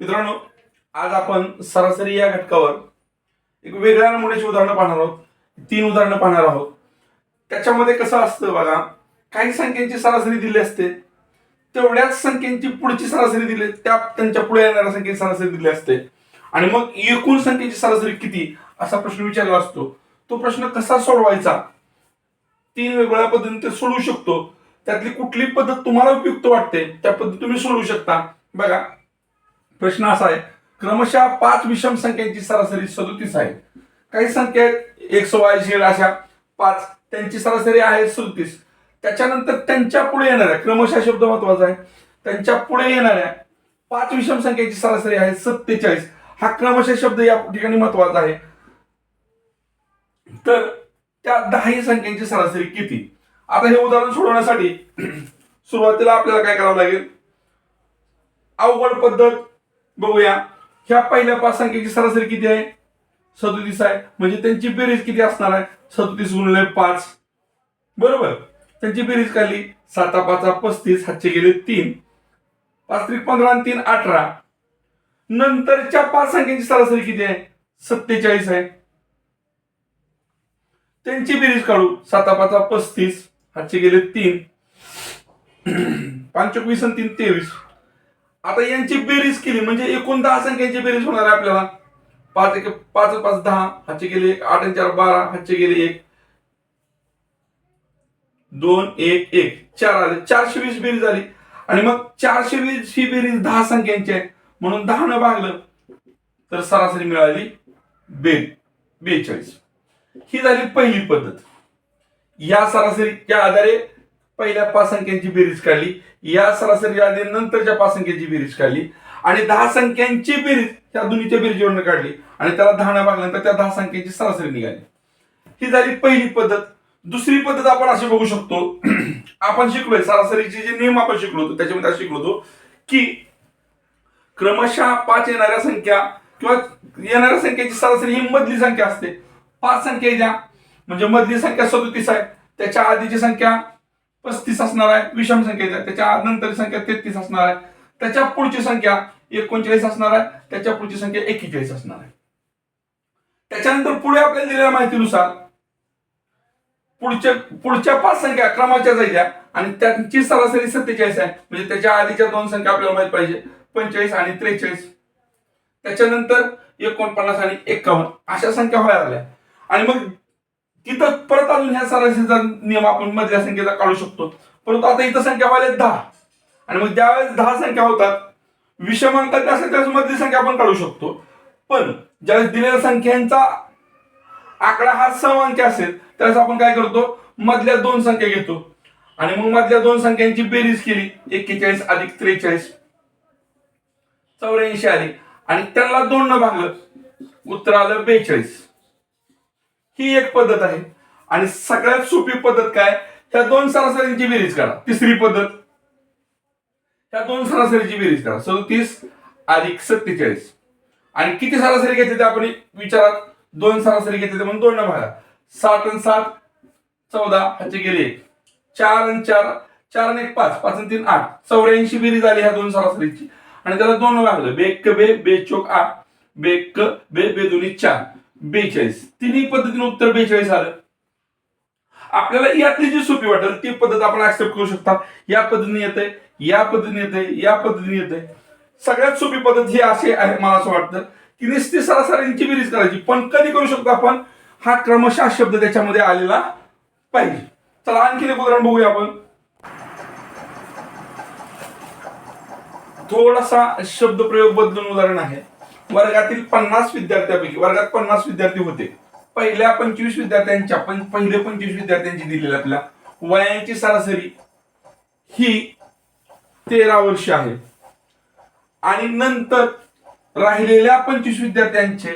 मित्रांनो आज आपण सरासरी या घटकावर एक वेगळ्या नमुन्याची उदाहरणं पाहणार आहोत. तीन उदाहरणं पाहणार आहोत. त्याच्यामध्ये कसं असतं बघा काही संख्यांची सरासरी दिली असते तेवढ्याच संख्येची पुढची सरासरी दिली त्या त्यांच्या पुढे येणाऱ्या संख्येची सरासरी दिली असते. आणि मग एकूण संख्येची सरासरी किती असा प्रश्न विचारला असतो. तो प्रश्न कसा सोडवायचा? तीन वेगवेगळ्या पद्धतीने ते सोडवू शकतो. त्यातली कुठली पद्धत तुम्हाला उपयुक्त वाटते त्या पद्धती तुम्ही सोडवू शकता. बघा प्रश्न असा आहे क्रमशः पाच विषम संख्यांची सरासरी सदोतीस आहे. काही संख्या आहेत एक सव्वा अशा पाच त्यांची सरासरी आहे सदोतीस. त्याच्यानंतर त्यांच्या पुढे येणाऱ्या क्रमशः शब्द महत्त्वाचा आहे त्यांच्या पुढे येणाऱ्या पाच विषम संख्येची सरासरी आहे सत्तेचाळीस. हा क्रमशः शब्द या ठिकाणी महत्त्वाचा आहे. तर त्या दहाही संख्यांची सरासरी किती? आता हे उदाहरण सोडवण्यासाठी सुरुवातीला आपल्याला काय करावं लागेल? अवघड पद्धत बघूया. ह्या पहिल्या पाच संख्येची सरासरी किती आहे? सदोतीस आहे. म्हणजे त्यांची बेरीज किती असणार आहे? सदोतीस गुणले पाच. बरोबर? त्यांची बेरीज काढली. साता पाचा पस्तीस हातचे गेले तीन. पाच त्रिक पंधरा आणि तीन अठरा. नंतरच्या पाच संख्येची सरासरी किती आहे? सत्तेचाळीस आहे. त्यांची बेरीज काढू. साता पाचा पस्तीस हातचे गेले तीन. पंचवीस आणि तीन तेवीस. आता यांची बेरीज केली म्हणजे एकूण दहा संख्यांची बेरीज होणार आहे आपल्याला. पाच एक पाच पाच दहा हातचे गेले एक आठ चार बारा हातचे गेले एक. दोन एक एक चार आले. चारशे वीस बेरीज आली. आणि मग चारशे वीस ही बेरीज दहा संख्यांची आहे. म्हणून दहा न भागलं तर सरासरी मिळाली बे बेचाळीस. ही झाली पहिली पद्धत. या सरासरीच्या आधारे पहिल्या पाच संख्यांची बेरीज काढली. या सरासरी यादी नंतरच्या पाच संख्यांची बेरीज काढली. आणि दहा संख्यांची बेरीज त्या दोन्हीच्या बेरीजवरनं काढली. आणि त्याला दहा भागल्यानंतर त्या दहा संख्यांची सरासरी निघाली. ही झाली पहिली पद्धत. दुसरी पद्धत आपण अशी बघू शकतो. आपण शिकलोय सरासरीचे जे नियम आपण शिकलो होतो त्याच्यामध्ये असं शिकलो होतो की क्रमशः पाच येणाऱ्या संख्या किंवा येणाऱ्या संख्येची सरासरी ही मधली संख्या असते. पाच संख्या द्या. म्हणजे मधली संख्या सदोतीस आहे. त्याच्या आधीची संख्या पस्तीस असणार आहे विषम संख्या त्याच्या नंतर संख्या तेहतीस असणार आहे. त्याच्या पुढची संख्या एकोणचाळीस असणार आहे. त्याच्या पुढची संख्या एकेचाळीस असणार आहे. त्याच्यानंतर पुढे आपल्याला दिलेल्या माहितीनुसार पुढच्या पुढच्या पाच संख्या क्रमाच्या जायच्या आणि त्यांची सरासरी सत्तेचाळीस आहे. म्हणजे त्याच्या आधीच्या दोन संख्या आपल्याला माहीत पाहिजे. पंचेचाळीस आणि त्रेचाळीस. त्याच्यानंतर एकोणपन्नास आणि एकावन्न. अशा संख्या व्हायला आल्या आणि मग तिथं परत अजून ह्या सरासरीचा नियम आपण मधल्या संख्येचा काढू शकतो. परंतु आता इथं संख्या वाले दहा. आणि मग ज्यावेळेस दहा संख्या होतात विषमांकात असेल मधली संख्या आपण काढू शकतो. पण ज्यावेळेस दिलेल्या संख्यांचा आकडा हा सम असेल त्यावेळेस आपण काय करतो? मधल्या दोन संख्या घेतो. आणि मग मधल्या दोन संख्यांची बेरीज केली एक्केचाळीस अधिक त्रेचाळीस चौऱ्याऐंशी आली. आणि त्यांना दोन न भागलं उत्तर आलं बेचाळीस. ही एक पद्धत आहे. आणि सगळ्यात सोपी पद्धत काय? ह्या दोन सरासरींची बेरीज करा. तिसरी पद्धत. ह्या दोन सरासरीची बेरीज करा. सदतीस अधिक सत्तेचाळीस. आणि किती सरासरी घेतली ते आपण विचारात? दोन सरासरी घेतली म्हणून दोन भागा. सात आणि सात चौदा ह्याचे गेले एक. चार आणि चार चार आणि एक पाच. पाच आणि तीन आठ. चौऱ्याऐंशी बेरीज आली ह्या दोन सरासरीची. आणि त्याला दोन भागलं. बेक बे बे चोक आठ बेक बे बे दोन्ही चार बेचाळीस. तिन्ही पद्धतीने उत्तर बेचाळीस आलं आपल्याला यातली जी सोपी वाटेल ती पद्धत आपण ऍक्सेप्ट करू शकता. या पद्धतीने येते या पद्धतीने येते या पद्धतीने येते सगळ्यात सोपी पद्धत ही अशी आहे मला असं वाटतं की निस्ती सरासरींची बेरीज करायची. पण कधी करू शकतो आपण? हा क्रमशः शब्द त्याच्यामध्ये आलेला पाहिजे. चला आणखी एक उदाहरण बघूया आपण. थोडासा शब्द प्रयोग बदलून उदाहरण आहे. वर्गातील पन्नास विद्यार्थ्यांपैकी वर्गात पन्नास विद्यार्थी होते. पहिल्या पंचवीस विद्यार्थ्यांच्या पण पहिले पंचवीस विद्यार्थ्यांची दिलेली आपल्या वयाची सरासरी ही तेरा वर्ष आहे. आणि नंतर राहिलेल्या पंचवीस विद्यार्थ्यांचे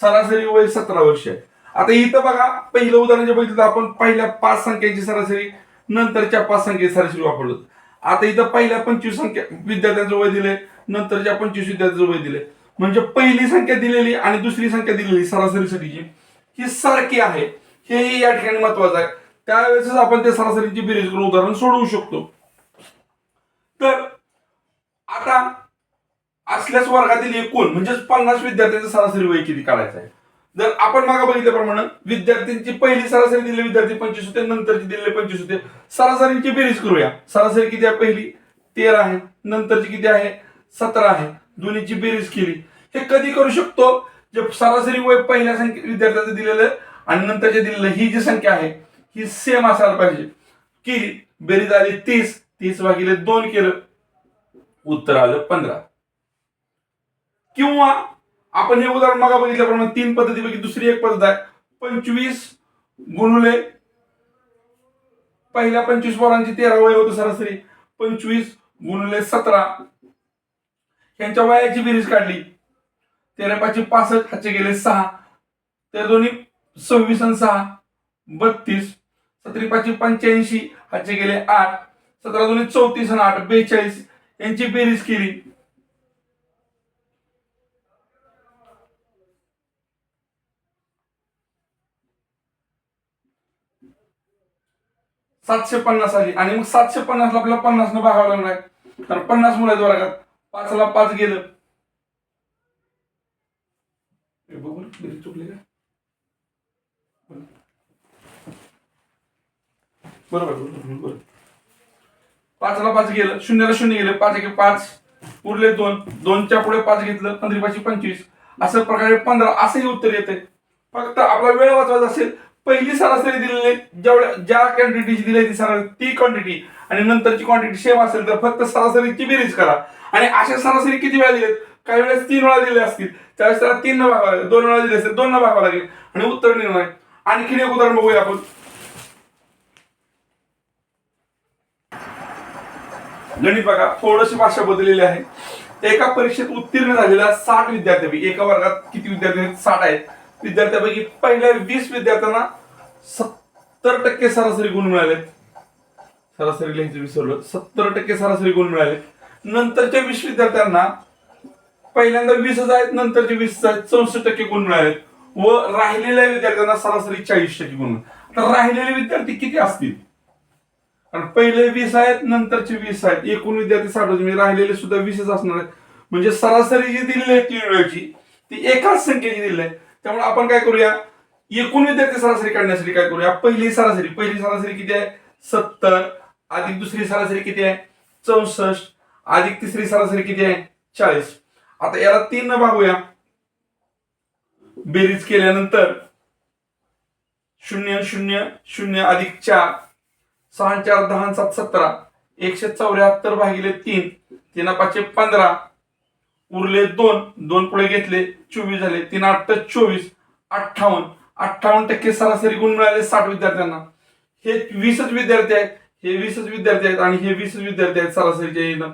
सरासरी वय सतरा वर्ष आहे. आता इथं बघा पहिलं उदाहरण जे बघितलं आपण पहिल्या पाच संख्यांची सरासरी नंतरच्या पाच संख्येची सरासरी वापरलो आता इथं पहिल्या पंचवीस संख्या विद्यार्थ्यांचं वय दिलंय. दिले नंतरच्या पंचवीस विद्यार्थ्यांचं वय दिले म्हणजे पहिली संख्या दिलेली आणि दुसरी संख्या दिलेली सरासरीसाठीची ही सारखी आहे. हे या ठिकाणी महत्वाचं आहे. त्यावेळेस आपण त्या सरासरीची बेरीज करून उदाहरण सोडवू शकतो. तर आता असल्यास वर्गातील एकूण म्हणजेच पन्नास विद्यार्थ्यांचं सरासरी वय किती काढायचं आहे? जर आपण मागा बघितल्याप्रमाणे विद्यार्थ्यांची पहिली सरासरी दिलेले विद्यार्थी पंचवीस होते नंतरची दिलेले पंचवीस होते. सरासरीची बेरीज करूया. सरासरी किती आहे पहिली? तेरा आहे. नंतरची किती आहे? सतरा आहे. दोन्हीची बेरीज केली. हे कधी करू शकतो? जे सरासरी वय पहिल्या संख्या विद्यार्थ्याचं दिलेलं आणि नंतरच्या दिलेलं ही जी संख्या आहे ही सेम असायला पाहिजे. केली. बेरीज आली तीस. तीस भागिले दोन केलं. उत्तर आलं पंधरा. किंवा आपण हे उदाहरण मागा बघितल्याप्रमाणे तीन पद्धतीपैकी दुसरी एक पद्धत आहे. पंचवीस गुणुले पहिल्या पंचवीस पोरांची तेरा वय होतं सरासरी. पंचवीस गुणुले सतरा. यांच्या वयाची बेरीज काढली. तेरा पाचशे पासष्ट हाचे गेले सहा. तर दोन्ही सव्वीस आणि सहा. बत्तीस. सतरी पाचशे पंच्याऐंशी हाचे गेले आठ. सतरा दोन्ही चौतीस आणि आठ. बेचाळीस. यांची बेरीज केली. सातशे पन्नास आली. आणि मग सातशे पन्नासला आपल्याला पन्नास न भागावं लागणार. कारण पन्नास मुलं आहेत वर्गात पाचला पाच गेलं. बघू ना, का? बरोबर बरोबर बरोबर. पाचला पाच गेलं शून्याला शून्य गेलं पाच एक पाच उरले दोन दोनच्या पुढे पाच घेतलं पंधरा पाचशे पंचवीस. असं प्रकारे पंधरा असंही उत्तर येते फक्त आपला वेळ वाचवायचा असेल पहिली सरासरी दिलेली जेवढ्या ज्या क्वांटिटीची दिली ती सरासरी ती क्वांटिटी आणि नंतरची क्वांटिटी सेम असेल तर फक्त सरासरीची बेरीज करा. आणि अशा सरासरी किती वेळा दिलेत? काही वेळेस तीन वेळा दिले असतील. त्यावेळेस त्याला तीन न भागावं लागेल. दोन वेळा दिले असतील दोन न भागावं लागेल. आणि उत्तर निर्णय. आणखीन एक उदाहरण बघूया आपण. गणित बघा. थोडीशी भाषा बदललेली आहे. एका परीक्षेत उत्तीर्ण झालेल्या साठ विद्यार्थ्यांपैकी एका वर्गात किती विद्यार्थी? साठ आहेत. विद्यार्थ्यांपैकी पहिल्या वीस विद्यार्थ्यांना सत्तर टक्के सरासरी गुण मिळाले सरासरी लिहायचं विसरलो. सत्तर टक्के सरासरी गुण मिळाले नंतरच्या वीस विद्यार्थ्यांना पहिल्यांदा वीसच आहेत नंतरचे वीस आहेत चौसष्ट टक्के गुण मिळाले व राहिलेल्या विद्यार्थ्यांना सरासरी चाळीस टक्के गुण तर राहिलेले विद्यार्थी किती असतील? कारण पहिले वीस आहेत नंतरचे वीस आहेत. एकूण विद्यार्थी साठ म्हणजे राहिलेले सुद्धा वीसच असणार आहेत. म्हणजे सरासरी जी दिलेली आहे तीन वेळची ती एकाच संख्येची दिली आहे. त्यामुळे आपण काय करूया? एकूण विद्यार्थी सरासरी काढण्यासाठी काय करूया? पहिली सरासरी. पहिली सरासरी किती आहे? सत्तर. अधिक दुसरी सरासरी किती आहे? चौसष्ट. अधिक तिसरी सरासरी किती आहे? चाळीस. आता याला तीन न भागूया. बेरीज केल्यानंतर शून्य शून्य शून्य अधिक चार. सहा चार दहा सात सतरा. एकशे चौऱ्याहत्तर भागिले तीन. तीन पाचशे पंधरा. उरले दोन दोन पुढे घेतले चोवीस झाले तीन आठ चोवीस अठ्ठावन्न. अठ्ठावन्न टक्के सरासरी गुण मिळाले साठ विद्यार्थ्यांना. हे वीसच विद्यार्थी आहेत हे वीसच विद्यार्थी आहेत आणि हे वीसच विद्यार्थी आहेत सरासरीच्या येणं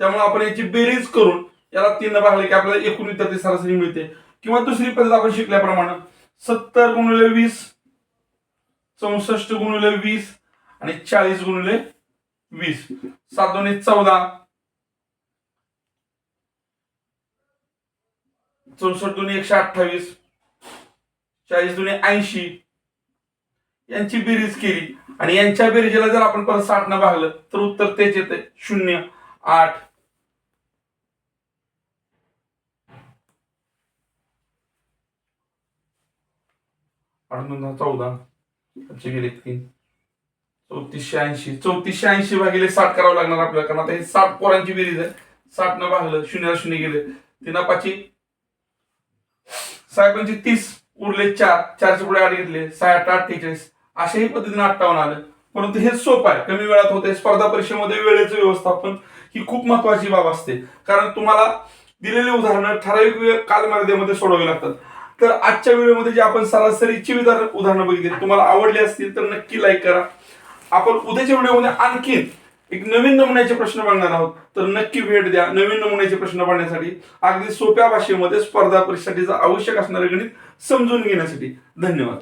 त्यामुळे आपण याची बेरीज करून याला तीन भागले की आपल्याला एकूण विद्यार्थी सरासरी मिळते. किंवा दुसरी पद्धत आपण शिकल्याप्रमाणे सत्तर गुणिले वीस चौसष्ट गुणिले वीस आणि चाळीस गुणिले वीस. सात दोन्ही चौदा चौसष्ट दोन्ही एकशे अठ्ठावीस चाळीस दोन्ही ऐंशी यांची बेरीज केली. आणि यांच्या बेरीजला जर आपण परत साठनं न भागलं तर उत्तर तेच येते शून्य आठ. दोन चौदा. आजचे गेले तीन. चौतीसशे ऐंशी. चौतीसशे ऐंशी भागिले साठ करावं लागणार आपल्याला कारण आता हे साठ पोरांची बेरीज आहे. साठ न भागलं शून्याला शून्य गेले. तीन पाची साहेबांचे तीस उरले चार चारशे पुढे आठ घेतले सहा आठ अठ्ठेचाळीस अशाही पद्धतीने अठ्ठावन्न आलं. परंतु हे सोपं आहे. कमी वेळात होते. स्पर्धा परीक्षेमध्ये वेळेचं व्यवस्थापन ही खूप महत्वाची बाब असते. कारण तुम्हाला दिलेली उदाहरणं ठराविक वेळ कालमर्यादेमध्ये सोडवावी लागतात. तर आजच्या व्हिडिओमध्ये जे आपण सरासरीची उदाहरण उदाहरणं बघितली तुम्हाला आवडली असतील तर नक्की लाईक करा. आपण उद्याच्या व्हिडिओमध्ये आणखीन एक नवीन नमुन्याचे प्रश्न बघणार आहोत. तर नक्की भेट द्या नवीन नमुन्याचे प्रश्न पाहण्यासाठी अगदी सोप्या भाषेमध्ये स्पर्धा परीक्षेसाठी आवश्यक असणारे गणित समजून घेण्यासाठी. धन्यवाद.